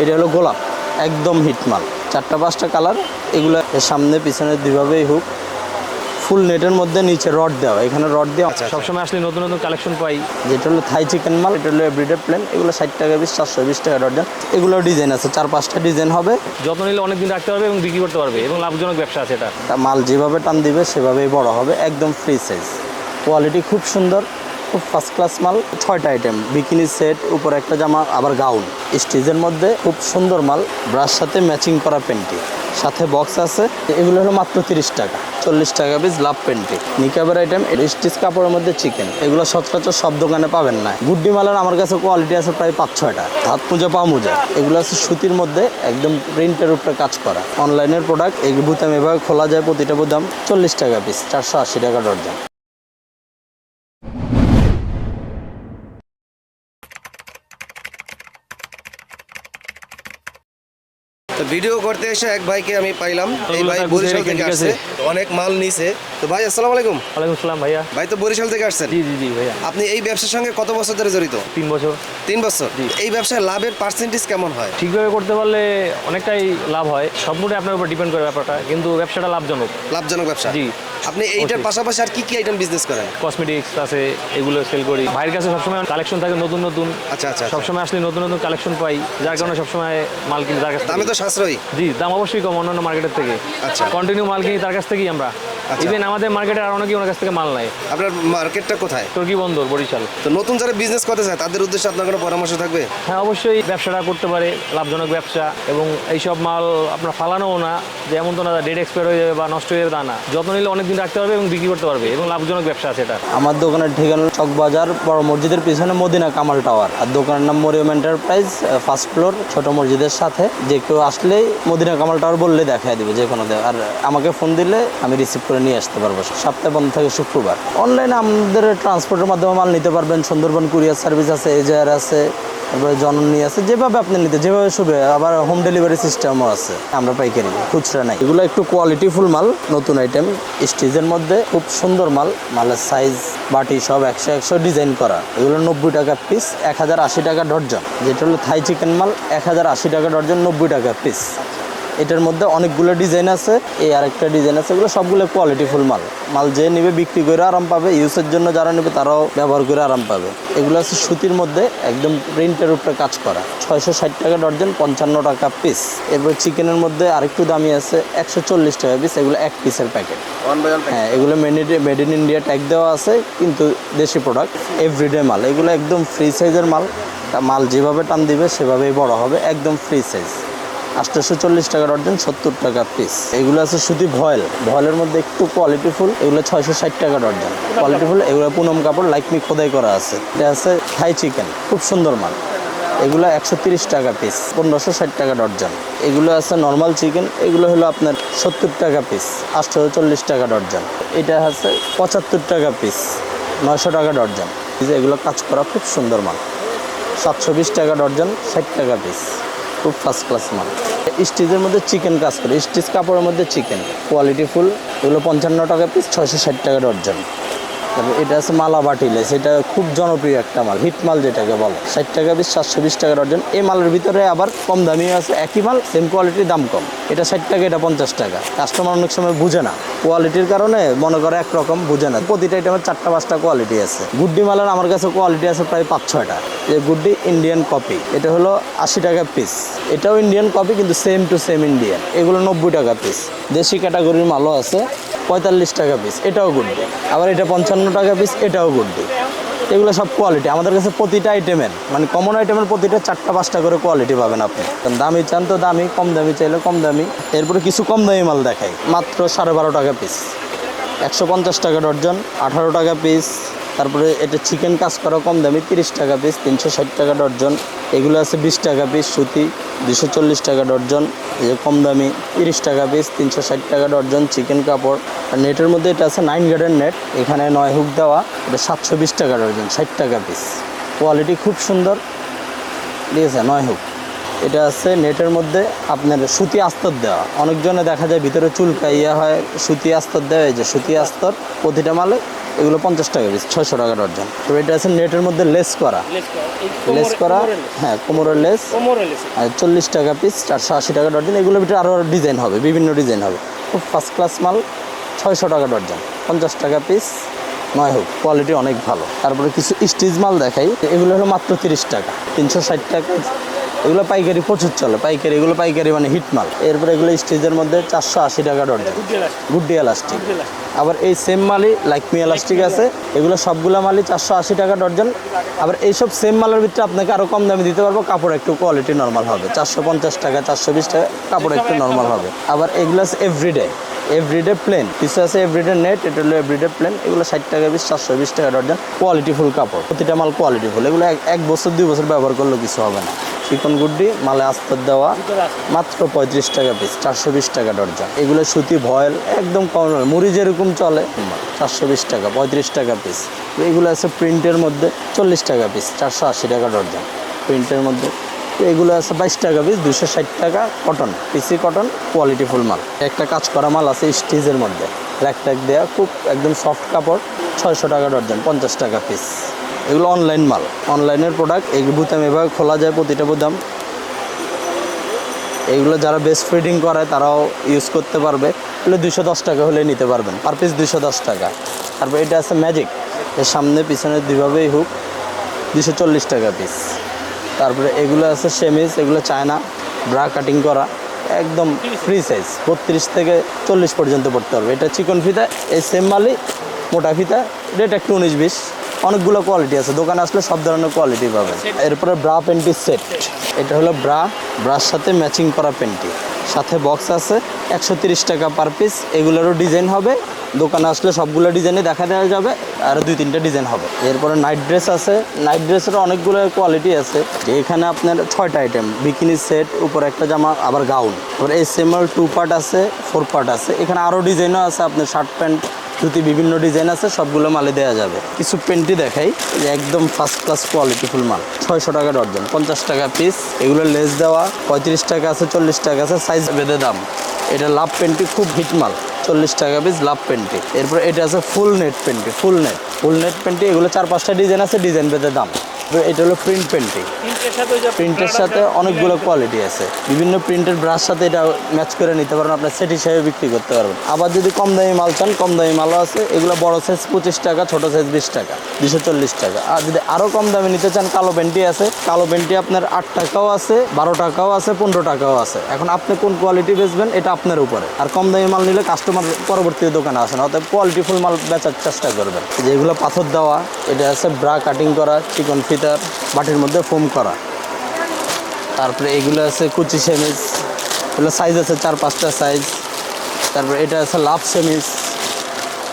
এটা হলো গোলাপ একদম হিট মাল। চারটা পাঁচটা কালার এগুলো সামনে পিছনে দুইভাবেই হুক ফুল নেটের মধ্যে নিচে রড দেওয়া এখানে রড দেওয়া সবসময় আসলে নতুন নতুন কালেকশন পাই। যেটা হলো থাই চিকেন মাল এটা হলো এভরিডে প্লেন এগুলো ষাট টাকা পিস চারশো বিশ টাকা ডর্জন এগুলো ডিজাইন আছে চার পাঁচটা ডিজাইন হবে। যত্ন নিলে অনেক দিন রাখতে পারবে এবং বিক্রি করতে পারবে এবং লাভজনক ব্যবসা আছে এটা। মাল যেভাবে টান দিবে সেভাবেই বড় হবে একদম ফ্রি সাইজ কোয়ালিটি খুব সুন্দর। ফার্স্ট ক্লাস মাল, ছয়টা আইটেম বিকিনি সেট উপরে একটা জামা, আবার গাউন স্টিজের মধ্যে খুব সুন্দর মাল ব্রাশ সাথে ম্যাচিং করা পেন্টি সাথে বক্স আছে, এগুলো হলো মাত্র তিরিশ টাকা। চল্লিশ টাকা পিস লাভ পেন্টি নিকাবের আইটেম স্টিচ কাপড়ের মধ্যে চিকেন এগুলো সচরাচর সব দোকানে পাবেন না। গুড্ডি মালের আমার কাছে কোয়ালিটি আছে প্রায় পাঁচ, ছয়টা। হাত মোজা পা মোজা এগুলো আছে সুতির মধ্যে, একদম প্রিন্টের উপরে কাজ করা। অনলাইনের প্রোডাক্ট এই বুতাম এভাবে খোলা যায়, প্রতিটা বুতাম চল্লিশ টাকা পিস চারশো আশি টাকা ডর্জন তো ভিডিও করতে এসে এক ভাইকে আমি পাইলাম। এই ভাই বরিশাল থেকে আসছে। অনেক মাল নিছে। তো ভাই আসসালামু আলাইকুম। ওয়ালাইকুম আসসালাম ভাইয়া। ভাই তো বরিশাল থেকে আসছেন? জি জি জি ভাইয়া। আপনি এই ব্যবসার সঙ্গে কত বছর ধরে জড়িত? তিন বছর। তিন বছর। এই ব্যবসায় লাভের পার্সেন্টেজ কেমন হয়? ঠিকভাবে করতে পারলে অনেকটাই লাভ হয়। সম্পূর্ণ আপনার উপর ডিপেন্ড করে ব্যাপারটা। কিন্তু ব্যবসাটা লাভজনক। লাভজনক ব্যবসা? জি। আপনি এইটার পাশাপাশি আর কি কি আইটেম বিজনেস করেন? কসমেটিক্স আছে এগুলো সেল করি। ভাইয়ের কাছে সবসময় কালেকশন থাকে নতুন নতুন। আচ্ছা আচ্ছা আচ্ছা। সবসময় আসলে নতুন নতুন কালেকশন পাই। যার কারণে সবসময় মাল কিনি তার কাছ থেকে তো সাশ্রয়ী জি দাম অবশ্যই কম অন্যান্য মার্কেটের থেকে আচ্ছা। কন্টিনিউ মাল কিনি তার কাছ থেকেই আমরা। ইভেন আমাদের মার্কেটে আর অনেকেই ওনার কাছ থেকে মাল নেয়। আপনার মার্কেটটা কোথায়? তুর্কি বন্দর বরিশাল। তো নতুন যারা বিজনেস করতে চায় তাদের উদ্দেশ্যে আপনার কোনো পরামর্শ থাকবে? হ্যাঁ অবশ্যই ব্যবসাটা করতে পারে লাভজনক ব্যবসা এবং এইসব মাল আপনার ফালানোও না যে এমন তো না ডেট এক্সপায়ার হয়ে যাবে বা নষ্ট হয়ে যাবে তা না। যত্ন নিলে অনেক দিন রাখতে পারবে এবং বিক্রি করতে পারবে এবং লাভজনক ব্যবসা আছে এটা। আমার দোকানের ঠিকানা চকবাজার বড় মসজিদের পিছনে মদিনা কামাল টাওয়ার। আর দোকানের নাম মরিয়ম এন্টারপ্রাইজ ফার্স্ট ফ্লোর ছোট মসজিদের সাথে। যে কেউ আসলেই মদিনা কামাল টাওয়ার বললে দেখাই দিবে যে কোনো দে- আর আমাকে ফোন দিলে আমি রিসিভ করে নিয়ে আসতে পারব। সপ্তাহে বন্ধ থাকে শুক্রবার। অনলাইনে আমাদের ট্রান্সপোর্টের মাধ্যমে মাল নিতে পারবেন। সুন্দরবন কুরিয়ার সার্ভিস আছে এজার আছে, তারপরে জননী আছে, যেভাবে আপনি নিতে, যেভাবে সুবিধা আবার হোম ডেলিভারি সিস্টেমও আছে। আমরা পাইকারি, খুচরা নাই। এগুলো একটু কোয়ালিটিফুল মাল, নতুন আইটেম স্টিজের মধ্যে খুব সুন্দর মাল, মালের সাইজ বাটি সব একশো একশো ডিজাইন করা। এগুলো নব্বই টাকা পিস এক হাজার আশি টাকা ডর্জন যেটা হলো থাই চিকেন মাল, এক হাজার আশি টাকা ডর্জন নব্বই টাকা পিস এটার মধ্যে অনেকগুলো ডিজাইন আছে এই আরেকটা ডিজাইন আছে এগুলো সবগুলো কোয়ালিটিফুল মাল। মাল যে নেবে বিক্রি করে আরাম পাবে ইউজের জন্য যারা নেবে তারাও ব্যবহার করে আরাম পাবে। এগুলো আছে সুতির মধ্যে একদম প্রিন্টের উপরে কাজ করা। ছয়শো ষাট টাকা ডর্জন পঞ্চান্ন টাকা পিস এরপর চিকেনের মধ্যে আরেকটু দামি আছে একশো চল্লিশ টাকা পিস এগুলো এক পিসের প্যাকেট হ্যাঁ এগুলো made made in India tag দেওয়া আছে কিন্তু দেশি প্রোডাক্ট এভরিডে মাল। এগুলো একদম ফ্রি সাইজের মাল। তা মাল যেভাবে টান দিবে সেভাবেই বড় হবে একদম ফ্রি সাইজ আটশোশো চল্লিশ টাকা ডর্জন সত্তর টাকা পিস এগুলো আছে শুধু ভয়েল। ভয়েলের মধ্যে একটু কোয়ালিটিফুল এগুলো ছয়শো ষাট টাকা ডর্জন কোয়ালিটিফুল এগুলো পুনম কাপড় লাইকমি খোদাই করা আছে। এটা আছে থাই চিকেন খুব সুন্দর মাল। এগুলো একশো তিরিশ টাকা পিস পনেরোশো ষাট টাকা ডর্জন এগুলো আছে নর্মাল চিকেন এগুলো হলো আপনার সত্তর টাকা পিস আটশোশো চল্লিশ টাকা ডর্জন এটা আছে পঁচাত্তর টাকা পিস নয়শো টাকা ডর্জন এগুলো কাজ করা খুব সুন্দর মাল। সাতশো বিশ টাকা ডর্জন ষাট টাকা পিস খুব ফার্স্ট ক্লাস মাল। স্টিচের মধ্যে চিকেন কাজ করে। স্টিচ কাপড়ের মধ্যে চিকেন কোয়ালিটি ফুল এগুলো পঞ্চান্ন টাকা পিস ছয়শো ষাট টাকা ডর্জন তারপর এটা আছে মালা বাটিলে, সেটা খুব জনপ্রিয় একটা মাল, হিট মাল যেটাকে বলে। ষাট টাকা পিস, সাতশো বিশ টাকা ডর্জন এই মালের ভিতরে আবার কম দামি আছে, একই মাল সেম কোয়ালিটির দাম কম। এটা ষাট টাকা, এটা পঞ্চাশ টাকা। কাস্টমার অনেক সময় বুঝে না। কোয়ালিটির কারণে মনে করে একরকম বুঝে না। প্রতিটা আইটেমের চারটা, পাঁচটা কোয়ালিটি আছে। গুড্ডি মালের আমার কাছে কোয়ালিটি আছে প্রায় পাঁচ, ছয়টা। যে গুড্ডি ইন্ডিয়ান কপি এটা হলো আশি টাকা পিস এটাও ইন্ডিয়ান কপি কিন্তু সেম টু সেম ইন্ডিয়ান এগুলো নব্বই টাকা পিস দেশি ক্যাটাগরির মালও আছে। পঁয়তাল্লিশ টাকা পিস এটাও গুড্ডি আবার এটা পঞ্চান্ন টাকা পিস এটাও গুড্ডি এগুলো সব কোয়ালিটি আমাদের কাছে প্রতিটা আইটেমের মানে কমন আইটেমের প্রতিটা চারটা পাঁচটা করে কোয়ালিটি পাবেন আপনি। দামি চান তো দামি, কম দামি চাইলে কম দামি। এরপরে কিছু কম দামি মাল দেখায় মাত্র সাড়ে বারো টাকা পিস একশো পঞ্চাশ টাকা ডর্জন আঠারো টাকা পিস তারপরে এটা চিকেন কাজ করা কম দামি, তিরিশ টাকা পিস তিনশো ষাট টাকা ডর্জন এগুলো আছে বিশ টাকা পিস সুতি দুশো চল্লিশ টাকা ডর্জন এই যে কম দামি, তিরিশ টাকা পিস তিনশো ষাট টাকা ডর্জন চিকেন কাপড়। আর নেটের মধ্যে এটা আছে নাইন গার্ডেন নেট এখানে নয় হুক দেওয়া, এটা সাতশো বিশ টাকা ডর্জন ষাট টাকা পিস কোয়ালিটি খুব সুন্দর, ঠিক আছে, নয় হুক এটা আছে নেটের মধ্যে আপনার সুতি আস্তর দেওয়া। অনেকজনে দেখা যায় ভিতরে চুলকা ইয়ে হয়, সুতি আস্তর দেওয়া এই যে সুতি আস্তর, প্রতিটা মালে এগুলো পঞ্চাশ টাকা পিস ছয়শো টাকা ডর্জন তো এটা আছে নেটের মধ্যে লেস করা। লেস করা হ্যাঁ কোমরের লেস। আর চল্লিশ টাকা পিস চারশো আশি টাকা ডর্জন এগুলোর ভিতরে আরও ডিজাইন হবে বিভিন্ন ডিজাইন হবে। খুব ফার্স্ট ক্লাস মাল ছয়শো টাকা ডর্জন পঞ্চাশ টাকা পিস নয় হোক কোয়ালিটি অনেক ভালো। তারপরে কিছু স্টিচ মাল দেখাই। এগুলো হলো মাত্র তিরিশ টাকা তিনশো ষাট টাকা। এগুলো পাইকারি প্রচুর চলে। পাইকারি এগুলো পাইকারি মানে হিট মাল। এরপরে এগুলো স্টিচের মধ্যে চারশো আশি টাকা ডর্জন গুড্ডি এলাস্টিক আবার এই সেম মালই লাইকমি এলাস্টিক আছে। এগুলো সবগুলো মালই চারশো আশি টাকা ডর্জন আবার এইসব সেম মালের ভিতরে আপনাকে আরও কম দামে দিতে পারব। কাপড় একটু কোয়ালিটি নর্মাল হবে। চারশো পঞ্চাশ টাকা চারশো বিশ টাকা কাপড় একটু নর্মাল হবে। আবার এগুলো আছে এভরিডে এভরিডে প্লেন কিছু আছে এভরিডে নেট এটা হলো এভরিডে প্লেন এগুলো ষাট টাকা পিস চারশো বিশ টাকা ডর্জন কোয়ালিটিফুল কাপড়। প্রতিটা মাল কোয়ালিটিফুল এগুলো এক- এক বছর দুই বছর ব্যবহার করলেও কিছু হবে না। চিকন গুড্ডি মালে আস্তর দেওয়া মাত্র পঁয়ত্রিশ টাকা পিস চারশো বিশ টাকা ডর্জন। এগুলো সুতি ভয়েল একদম কম মুড়ি যেরকম চলে চারশো বিশ টাকা পঁয়ত্রিশ টাকা পিস এগুলো আছে প্রিন্টের মধ্যে চল্লিশ টাকা পিস চারশো আশি টাকা ডর্জন প্রিন্টের মধ্যে। তো এগুলো আছে বাইশ টাকা পিস দুশো ষাট টাকা cotton PC cotton quality full মাল। একটা কাজ করা মাল আছে স্টিজের মধ্যে। র্যাক ট্যাক দেওয়া খুব একদম সফট কাপড় ছয়শো টাকা ডর্জন পঞ্চাশ টাকা পিস এগুলো অনলাইন মাল। অনলাইনের প্রোডাক্ট এই বুতাম এভাবে খোলা যায় প্রতিটা বুতাম। এগুলো যারা বেস্ট ফিডিং করে, তারাও ইউজ করতে পারবে। এগুলো দুশো দশ টাকা হলে নিতে পারবেন। পার পিস দুশো দশ টাকা। তারপর এটা আছে ম্যাজিক এর সামনে পিছনে দুইভাবেই হুক দুশো চল্লিশ টাকা পিস তারপরে এগুলো আছে সেমিস এগুলো চায়না। ব্রা কাটিং করা। একদম ফ্রি সাইজ বত্রিশ থেকে চল্লিশ পর্যন্ত পড়তে পারবে এটা চিকন ফিতা, এই সেম মালি মোটা ফিতা। রেট একটু উনিশ বিশ। অনেকগুলো কোয়ালিটি আছে। দোকানে আসলে সব ধরনের কোয়ালিটি পাবে এরপরে ব্রা পেন্টি সেট এটা হলো ব্রা ব্রার সাথে ম্যাচিং করা পেন্টি সাথে বক্স আছে, একশো টাকা পার পিস এগুলোরও ডিজাইন হবে। দোকানে আসলে সবগুলো ডিজাইনে দেখা দেওয়া যাবে। আর দুই তিনটা ডিজাইন হবে। এরপরে নাইট ড্রেস আছে। নাইট ড্রেসের অনেকগুলো কোয়ালিটি আছে। এখানে আপনার ছয়টা আইটেম বিকিনি সেট উপরে একটা জামা, আবার গাউন এবার এই সেমাল টু পার্ট আছে ফোর পার্ট আছে। এখানে আরও ডিজাইনও আছে আপনার শার্ট প্যান্ট ধুতি বিভিন্ন ডিজাইন আছে, সবগুলো মালে দেওয়া যাবে। কিছু পেন্টি দেখাই যে একদম ফার্স্ট ক্লাস কোয়ালিটি ফুল মাল। ছয়শো টাকা ডর্জন পঞ্চাশ টাকা পিস এগুলো লেস দেওয়া, পঁয়ত্রিশ টাকা আছে, চল্লিশ টাকা আছে সাইজ বেঁধে দাম। এটা লাভ পেন্টি খুব হিট মাল। চল্লিশ টাকা পিস লাভ পেন্টি এরপর এটা আছে full net panty full net full net panty এগুলো চার পাঁচটা ডিজাইন আছে ডিজাইন বেঁধে দাম। এটা হলো প্রিন্ট পেন্টি প্রিন্টের সাথে অনেকগুলো কোয়ালিটি আছে। বিভিন্ন প্রিন্টের ব্রাশ সাথে এটা ম্যাচ করে নিতে পারেন আপনার সেট হিসাবে বিক্রি করতে পারবেন। আবার যদি কম দামি মাল চান কম দামি মালও আছে। এগুলো বড় সাইজ পঁচিশ টাকা ছোট সাইজ বিশ টাকা দুশো চল্লিশ টাকা। আর যদি আরও কম দামে নিতে চান কালো পেন্টি আছে। কালো পেন্টি আপনার আট টাকাও আছে বারো টাকাও আছে পনেরো টাকাও আছে। এখন আপনি কোন কোয়ালিটি বেচবেন এটা আপনার উপরে। আর কম দামি মাল নিলে কাস্টমার পরবর্তী দোকানে আসেন অর্থাৎ কোয়ালিটি ফুল মাল বেচার চেষ্টা করবেন। যেগুলো পাথর দেওয়া এটা আছে ব্রা কাটিং করা চিকন ফিতার বাটির মধ্যে ফোম করা। তারপরে এগুলো আছে কুচি সেমিজ, এগুলো সাইজ আছে চার পাঁচটা সাইজ তারপরে এটা আছে লাভ সেমিজ,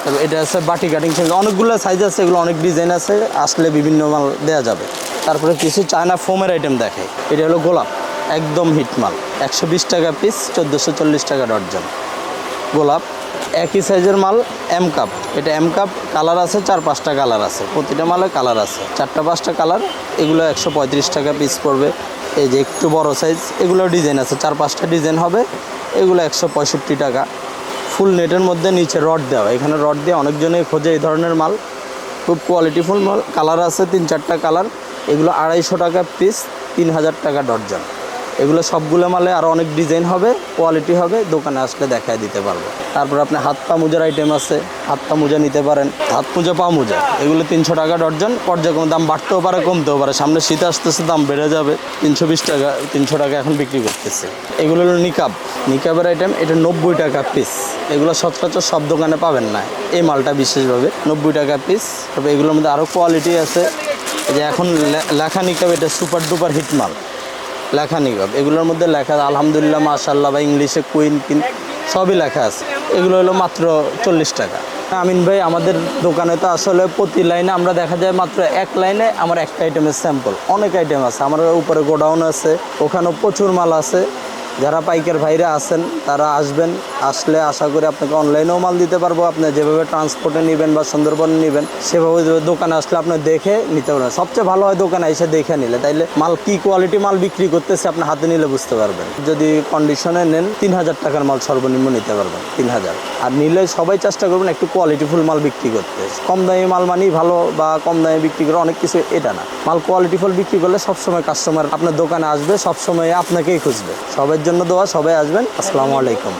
তারপর এটা আছে বাটি কাটিং সেমিজ। অনেকগুলো সাইজ আছে, এগুলো অনেক ডিজাইন আছে, আসলে বিভিন্ন মাল দেওয়া যাবে। তারপরে কিছু চায়না ফোমের আইটেম দেখে, এটা হলো গোলাপ, একদম হিট মাল। একশো বিশ টাকা পিস চোদ্দোশো চল্লিশ টাকা ডর্জন গোলাপ একই সাইজের মাল এম কাপ এটা এম কাপ কালার আছে, চার পাঁচটা কালার আছে। প্রতিটা মালে কালার আছে। চারটা পাঁচটা কালার এগুলো একশো পঁয়ত্রিশ টাকা পিস পড়বে। এই যে একটু বড় সাইজ এগুলো ডিজাইন আছে। চার পাঁচটা ডিজাইন হবে, এগুলো একশো পঁয়ষট্টি টাকা। ফুল নেটের মধ্যে নিচে রড দেওয়া। এখানে রড দিয়ে অনেকজনেই খোঁজে এই ধরনের মাল। খুব কোয়ালিটিফুল মাল। কালার আছে, তিন চারটা কালার এগুলো আড়াইশো টাকা পিস তিন হাজার টাকা ডর্জন এগুলো সবগুলো মালে আরও অনেক ডিজাইন হবে কোয়ালিটি হবে, দোকানে আসলে দেখায় দিতে পারব। তারপর আপনি হাত পা মোজার আইটেম আছে, হাত পা মোজা নিতে পারেন। হাত মোজা, পা মোজা, এগুলো তিনশো টাকা ডর্জন পর্যায়ক্রমে দাম বাড়তেও পারে, কমতেও পারে। সামনে শীত আসতেছে, দাম বেড়ে যাবে। তিনশো বিশ টাকা, তিনশো টাকা এখন বিক্রি করতেছে। এগুলো হলো নিকাব। নিকাবের আইটেম এটা নব্বই টাকা পিস এগুলো সচরাচর সব দোকানে পাবেন না। এই মালটা বিশেষভাবে নব্বই টাকা পিস তবে এগুলোর মধ্যে আরও কোয়ালিটি আছে। যে এখন লেখা নিকাব, এটা সুপার ডুপার হিট মাল। লেখা নিকাব এগুলোর মধ্যে লেখা আলহামদুলিল্লাহ মাশাল্লাহ বা ইংলিশে কুইন, কিন সবই লেখা আছে। এগুলো হলো মাত্র চল্লিশ টাকা। আমিন ভাই, আমাদের দোকানে তো আসলে প্রতি লাইনে আমরা দেখা যায় মাত্র এক লাইনে আমার একটা আইটেমের স্যাম্পল অনেক আইটেম আছে, আমার উপরে গোডাউন আছে, ওখানেও প্রচুর মাল আছে। যারা পাইকার ভাইরা আছেন, তারা আসবেন, আসলে আশা করি আপনাকে অনলাইনেও মাল দিতে পারব। আপনি যেভাবে ট্রান্সপোর্টে নেবেন বা সুন্দরবনে নেবেন, সেভাবে দোকানে আসলে আপনি দেখে নিতে পারবেন। সবচেয়ে ভালো হয় দোকানে এসে দেখে নিলে, তাইলে মাল কি কোয়ালিটি মাল বিক্রি করতেছে আপনি হাতে নিলে বুঝতে পারবেন। যদি কন্ডিশনে নেন, তিন হাজার টাকার মাল সর্বনিম্ন নিতে পারবেন, তিন হাজার। আর নিলে সবাই চেষ্টা করবেন একটু কোয়ালিটিফুল মাল বিক্রি করতে। কম দামি মাল মানেই ভালো বা কম দামে বিক্রি করে অনেক কিছু এটা না। মাল কোয়ালিটিফুল বিক্রি করলে সবসময় কাস্টমার আপনার দোকানে আসবে, সবসময় আপনাকেই খুঁজবে। সবার জন্য দোয়া সবাই আসবেন। আসসালামু আলাইকুম।